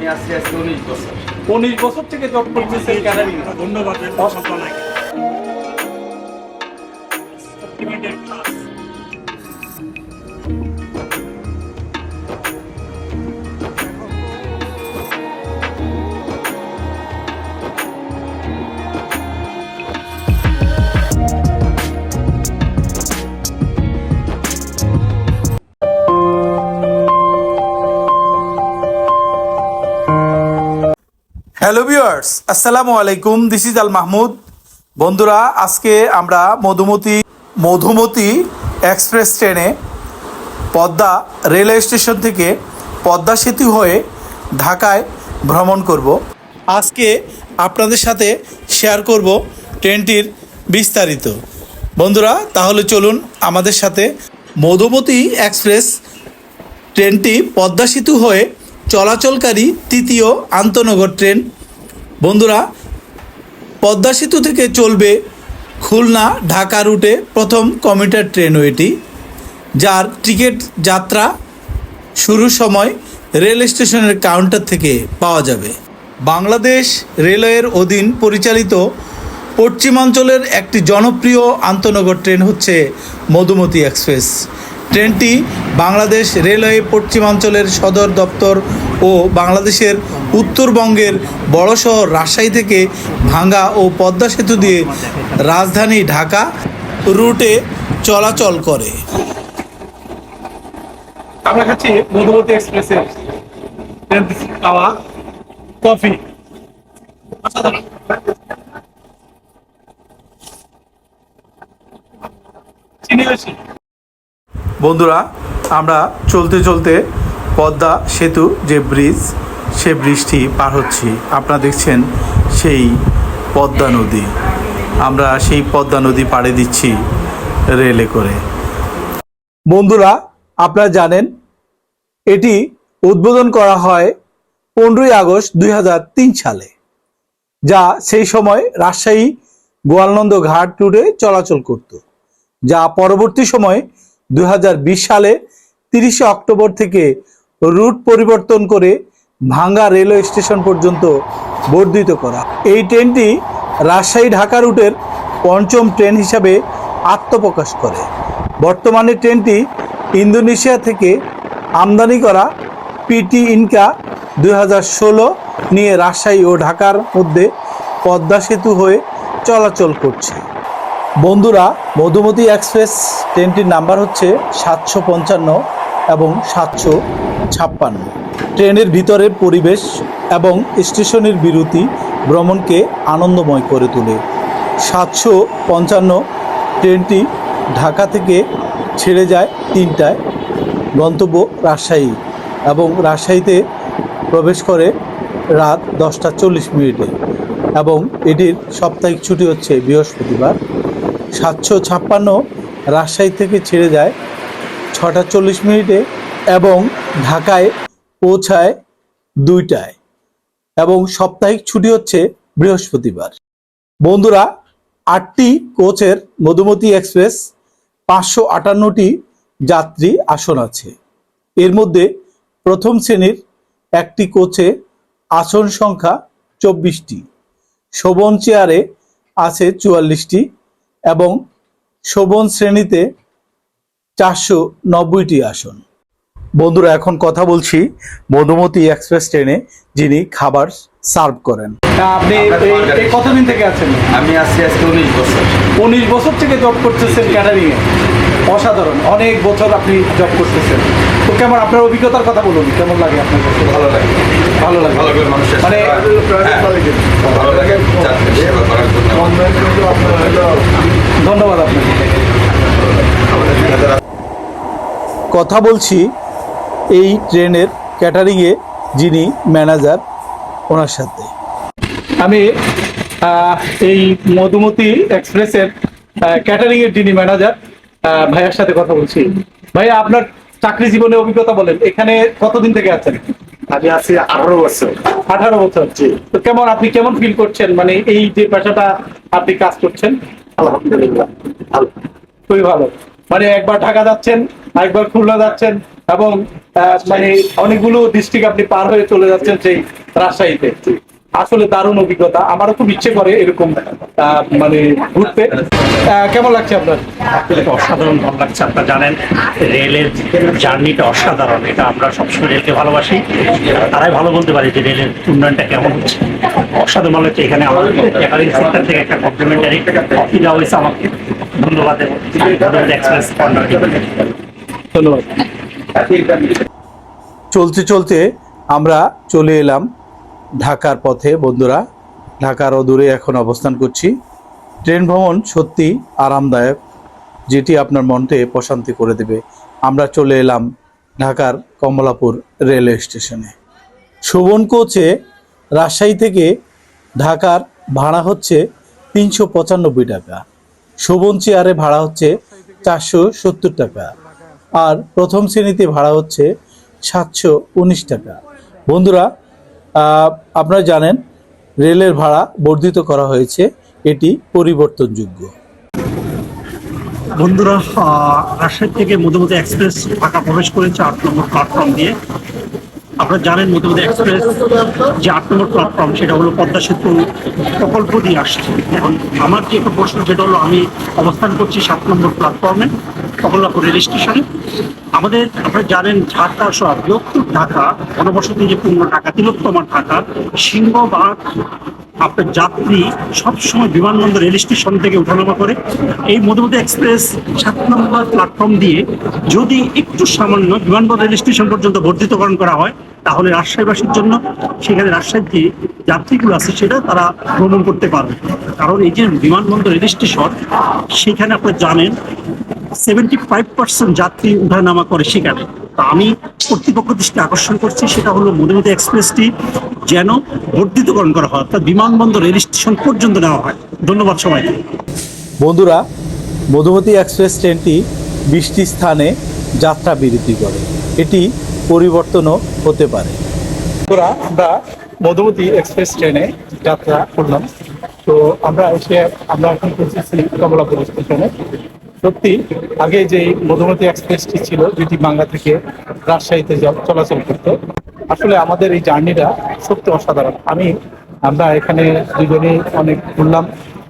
আমি আছি আছি উনিশ বছর। উনিশ বছর থেকে জব করতেছেন ক্যাটারিং ধন্যবাদ। হ্যালো ভিউয়ার্স আসসালামু আলাইকুম দিস ইজ আল মাহমুদ বন্ধুরা, আজকে আমরা মধুমতি মধুমতি এক্সপ্রেস ট্রেনে পদ্মা রেলওয়ে স্টেশন থেকে পদ্মা সেতু হয়ে ঢাকায় ভ্রমণ করব। আজকে আপনাদের সাথে শেয়ার করব ট্রেনটির বিস্তারিত। বন্ধুরা, তাহলে চলুন আমাদের সাথে মধুমতি এক্সপ্রেস ট্রেনটি পদ্মা সেতু হয়ে চলাচলকারী তৃতীয় আন্তনগর ট্রেন বন্ধুরা, পদ্মা সেতু থেকে চলবে খুলনা ঢাকা রুটে প্রথম কমিউটার ট্রেনও এটি, যার টিকিট যাত্রা শুরুর সময় রেল স্টেশনের কাউন্টার থেকে পাওয়া যাবে। বাংলাদেশ রেলওয়ের অধীন পরিচালিত পশ্চিমাঞ্চলের একটি জনপ্রিয় আন্তনগর ট্রেন হচ্ছে মধুমতি এক্সপ্রেস। ট্রেনটি বাংলাদেশ রেলওয়ে পশ্চিমাঞ্চলের সদর দপ্তর ও বাংলাদেশের উত্তরবঙ্গের বড় শহর রাজশাহী থেকে ভাঙ্গা ও পদ্মা সেতু দিয়ে রাজধানী ঢাকা রুটে চলাচল করে। আমরা খাচ্ছি মধুমতি এক্সপ্রেসের খাওয়া কফি। চিনি বেশি। বন্ধুরা আমরা চলতে চলতে পদ্মা সেতু যে ব্রিজ সে বৃষ্টি পার হচ্ছি। আপনারা দেখছেন সেই পদ্মা নদী। আমরা সেই পদ্মা নদী পাড়ে দিচ্ছি রেলে করে। বন্ধুরা, আপনারা জানেন, এটি উদ্বোধন করা হয় পনেরোই আগস্ট দুই হাজার তিন সালে, যা সেই সময় রাজশাহী গোয়ালনন্দ ঘাট রুটে চলাচল করত, যা পরবর্তী সময়ে দুই হাজার বিশ সালে তিরিশে অক্টোবর থেকে রুট পরিবর্তন করে ভাঙ্গা রেলওয়ে স্টেশন পর্যন্ত বর্ধিত করা। এই ট্রেনটি রাজশাহী ঢাকা রুটের পঞ্চম ট্রেন হিসাবে আত্মপ্রকাশ করে। বর্তমানে ট্রেনটি ইন্দোনেশিয়া থেকে আমদানি করা পিটি ইনকা দু হাজার ষোলো নিয়ে রাজশাহী ও ঢাকার মধ্যে পদ্মা সেতু হয়ে চলাচল করছে। বন্ধুরা, মধুমতি এক্সপ্রেস ট্রেনটির নাম্বার হচ্ছে সাতশো পঞ্চান্ন এবং সাতশো ছাপ্পান্ন। ট্রেনের ভিতরের পরিবেশ এবং স্টেশনের বিরতি ভ্রমণকে আনন্দময় করে তোলে। সাতশো পঞ্চান্ন ট্রেনটি ঢাকা থেকে ছেড়ে যায় তিনটায়। গন্তব্য রাজশাহী এবং রাজশাহীতে প্রবেশ করে রাত দশটা চল্লিশ মিনিটে এবং এটির সাপ্তাহিক ছুটি হচ্ছে বৃহস্পতিবার। সাতশো ছাপ্পান্ন রাজশাহী থেকে ছেড়ে যায় ছটা চল্লিশ মিনিটে এবং ঢাকায় পৌঁছায় দুইটায় এবং সাপ্তাহিক ছুটি হচ্ছে বৃহস্পতিবার। বন্ধুরা, আটটি কোচের মধুমতি এক্সপ্রেস পাঁচশো আটান্নটি যাত্রী আসন আছে। এর মধ্যে প্রথম শ্রেণির একটি কোচে আসন সংখ্যা চব্বিশটি, শোভন চেয়ারে আছে চুয়াল্লিশটি এবং শোভন শ্রেণীতে চারশো নব্বইটি আসন। বন্ধুরা এখন কথা বলছি মধুমতি এক্সপ্রেস ট্রেনে যিনি খাবার সার্ভ করেন। আপনি কতদিন থেকে আছেন? আমি আছি আজকে উনিশ বছর। উনিশ বছর থেকে জব করতেছেন ক্যাটারিং এ? অসাধারণ অনেক বছর আপনি জব করতেছেন। তো কেমন আপনার অভিজ্ঞতার কথা বলুন কেমন লাগে আপনার কাছে? ভালো লাগে। ভালো লাগে। ভালো করে মানুষের মানে হ্যাঁ, ভালো লাগে ধন্যবাদ আপনাকে। কথা বলছি এই ট্রেনের ক্যাটারিংয়ে যিনি ম্যানেজার ওনার সাথে। আমি এই মধুমতি এক্সপ্রেসের ক্যাটারিংয়ের যিনি ম্যানেজার ভাইয়ার সাথে কথা বলছি। ভাইয়া আপনার চাকরি জীবনে অভিজ্ঞতা বলেন এখানে কতদিন থেকে আছেন? আমি আছি আঠারো বছর। আঠারো বছর। তো কেমন আপনি কেমন ফিল করছেন? মানে এই যে পেশাটা আপনি কাজ করছেন? আলহামদুলিল্লাহ। ভালো। খুবই ভালো। মানে একবার ঢাকা যাচ্ছেন একবার খুলনা যাচ্ছেন এবং মানে অনেকগুলো ডিস্ট্রিক্ট আপনি পার হয়ে চলে যাচ্ছেন সেই রাজশাহীতে। আসলে দারুণ অভিজ্ঞতা। আমারও খুব ইচ্ছে করে এরকম মানে ঘুরতে। কেমন লাগছে আপনার? অসাধারণ ভালো লাগছে আপনারা জানেন রেলের জার্নিটা অসাধারণ। এটা আমরা সবসময় রেলকে ভালোবাসি। তারাই ভালো বলতে পারি যে রেলের উন্নয়নটা কেমন হচ্ছে। অসাধারণ ভালো হচ্ছে এখানে আমাদের ক্যাটারিং সেক্টর থেকে একটা কমপ্লিমেন্টারি কফি দেওয়া হয়েছে আমাকে। ধন্যবাদ। এক্সপ্রেস ধন্যবাদ। চলতে চলতে আমরা চলে এলাম ঢাকার পথে, বন্ধুরা। ঢাকার অদূরে এখন অবস্থান করছি। ট্রেন ভ্রমণ সত্যি আরামদায়ক, যেটি আপনার মনকে প্রশান্তি করে দেবে। আমরা চলে এলাম ঢাকার কমলাপুর রেলওয়ে স্টেশনে। শোভন কোচে রাজশাহী থেকে ঢাকার ভাড়া হচ্ছে তিনশো পঁচানব্বই টাকা। শোভন চেয়ারে ভাড়া হচ্ছে চারশো সত্তর টাকা। আর প্রথম শ্রেণীতে ভাড়া হচ্ছে সাতশো উনিশ টাকা। বন্ধুরা আপনারা জানেন, রেলের ভাড়া বর্ধিত করা হয়েছে। এটি পরিবর্তনযোগ্য। বন্ধুরা রাজশাহী থেকে মধুমতি এক্সপ্রেস ঢাকা প্রবেশ করেছে আট নম্বর প্ল্যাটফর্ম দিয়ে। আপনারা জানেন মধুমতি এক্সপ্রেস যে আট নম্বর প্ল্যাটফর্ম সেটা হলো পদ্মা সেতু প্রকল্প দিয়ে আসছে। এখন আমার যে একটা প্রশ্ন যেটা হলো আমি অবস্থান করছি সাত নম্বর প্ল্যাটফর্মে কমলাপুর রেল স্টেশনে। আমাদের আপনারা জানেন ঢাকা সহ বৃহত্তর ঢাকা ঘনবসতি যে পূর্ণ ঢাকা, তিলোত্তমা ঢাকা, সিংহবাগ, আপনার যাত্রী সবসময় বিমানবন্দর রেল স্টেশন থেকে ওঠানামা করে। এই মধুমতি এক্সপ্রেস সাত নম্বর প্ল্যাটফর্ম দিয়ে যদি একটু সামান্য বিমানবন্দর রেল স্টেশন পর্যন্ত বর্ধিতকরণ করা হয়, তাহলে রাজশাহীবাসীর জন্য সেখানে রাজশাহীর যে যাত্রীগুলো আছে সেটা তারা ভ্রমণ করতে পারবে। কারণ এই যে বিমানবন্দর রেল স্টেশন, সেখানে আপনারা জানেন সেভেন্টি ফাইভ পার্সেন্ট যাত্রী উঠানামা করে সেখানে। তা আমি কর্তৃপক্ষ দৃষ্টি আকর্ষণ করছি সেটা হলো মধুমতি এক্সপ্রেসটি যেন বর্ধিতকরণ করা হয় অর্থাৎ বিমানবন্দর রেল স্টেশন পর্যন্ত নেওয়া হয়। ধন্যবাদ সবাইকে। বন্ধুরা মধুমতি এক্সপ্রেস ট্রেনটি বৃষ্টি স্থানে যাত্রা বিরতি করে। এটি পরিবর্তনও হতে পারে। বন্ধুরা আমরা মধুমতি এক্সপ্রেস ট্রেনে যাত্রা করলাম। তো আমরা এসে আমরা এখন পৌঁছেছি কমলাপুর স্টেশনে। সত্যি, আগে যে মধুমতি এক্সপ্রেসটি ছিল, যেটি বাংলা থেকে রাজশাহীতে চলাচল করতো, আসলে আমাদের এই জার্নিটা সত্যি অসাধারণ। আমি, আমরা এখানে দুজনেই অনেক ঘুরলাম,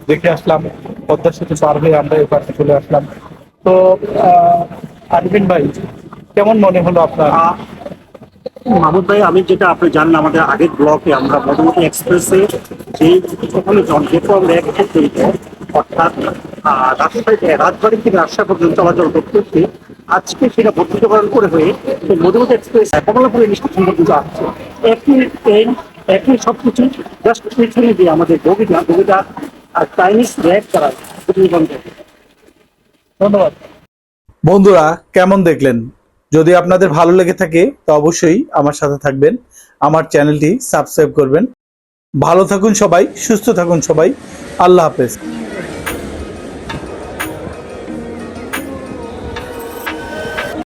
দেখে আসলাম পদ্মা সেতু পার হয়ে আমরা এবার চলে আসলাম। তো আরবিন ভাই, কেমন মনে হলো আপনার? মাহমুদ ভাই, আমি যেটা আপনি জানেন, আমাদের আগের ব্লকে আমরা মধুমতি এক্সপ্রেসে যে ওখানে আমরা অর্থাৎ থেকে রাজবাড়ি থেকে রাজশাহী পর্যন্ত চলাচল করতেছি আজকে সেটা বর্ধিতকরণ করে হয়ে এক্সপ্রেস পর্যন্ত আসছে। একই ট্রেন একই সব কিছু জাস্ট দিয়ে আমাদের বগিটা বগিটা আর চাইনিজ ধন্যবাদ। বন্ধুরা, কেমন দেখলেন? যদি আপনাদের ভালো লেগে থাকে, তো অবশ্যই আমার সাথে থাকবেন। আমার চ্যানেলটি সাবস্ক্রাইব করবেন। ভালো থাকুন সবাই, সুস্থ থাকুন সবাই। আল্লাহ হাফেজ।